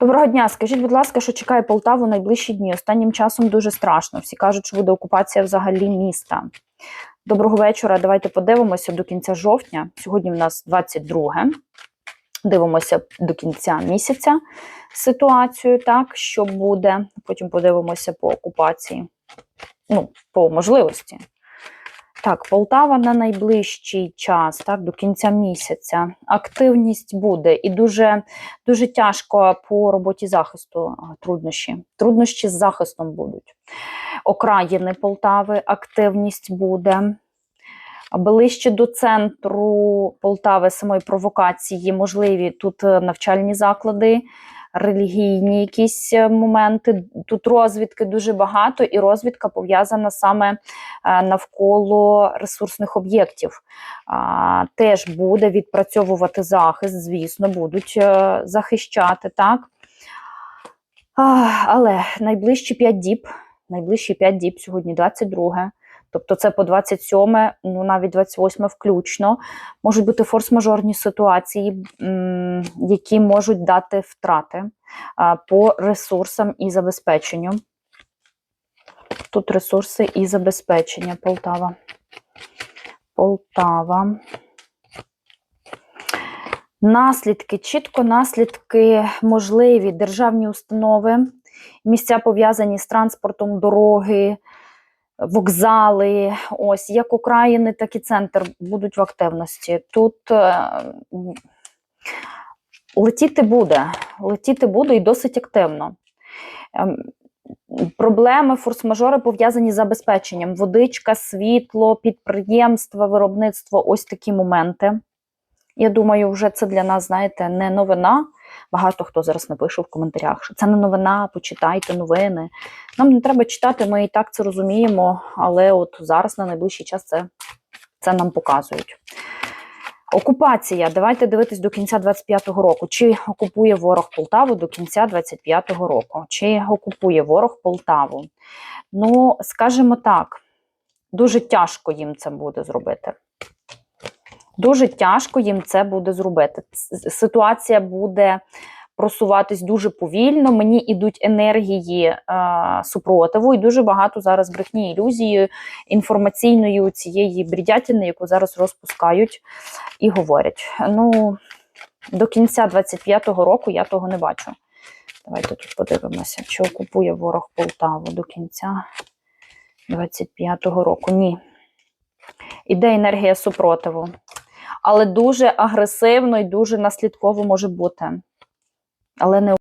Доброго дня. Скажіть, будь ласка, що чекає Полтаву найближчі дні? Останнім часом дуже страшно. Всі кажуть, що буде окупація взагалі міста. Доброго вечора. Давайте подивимося до кінця жовтня. Сьогодні в нас 22. Дивимося до кінця місяця ситуацію, так, що буде. Потім подивимося по окупації. Ну, по можливості. Так, Полтава на найближчий час, так, до кінця місяця. Активність буде і дуже, дуже тяжко по роботі захисту труднощі. Труднощі з захистом будуть. Окраїни Полтави, активність буде. Ближче до центру Полтави самої провокації можливі тут е, навчальні заклади, релігійні якісь е, моменти. Тут розвідки дуже багато, і розвідка пов'язана саме е, навколо ресурсних об'єктів. Теж буде відпрацьовувати захист, звісно, будуть е, захищати, так. Але найближчі 5 діб, найближчі 5 діб, сьогодні 22. Тобто це по 27, ну навіть 28 включно, можуть бути форс-мажорні ситуації, які можуть дати втрати по ресурсам і забезпеченню. Тут ресурси і забезпечення. Полтава. Полтава. Наслідки, чітко наслідки можливі державні установи, місця пов'язані з транспортом, дороги, вокзали, ось як окраїни, так і центр будуть в активності. Тут е, летіти буде, летіти буде і досить активно. Ем, Проблеми, форс-мажори пов'язані з забезпеченням. Водичка, світло, підприємства, виробництво ось такі моменти. Я думаю, вже це для нас, знаєте, не новина. Багато хто зараз напише в коментарях, що це не новина, почитайте новини. Нам не треба читати, ми і так це розуміємо, але от зараз на найближчий час це, це нам показують. Окупація. Давайте дивитись до кінця 25-го року. Чи окупує ворог Полтаву до кінця 25-го року? Чи окупує ворог Полтаву? Ну, скажімо так, дуже тяжко їм це буде зробити. Дуже тяжко їм це буде зробити. Ситуація буде просуватись дуже повільно. Мені ідуть енергії е, супротиву, і дуже багато зараз брехні ілюзії інформаційної цієї брідятини, яку зараз розпускають і говорять. Ну, до кінця 25-го року я того не бачу. Давайте тут подивимося, чи окупує ворог Полтаву до кінця 25-го року. Ні. Іде енергія супротиву. Але дуже агресивно і дуже наслідково може бути. Але не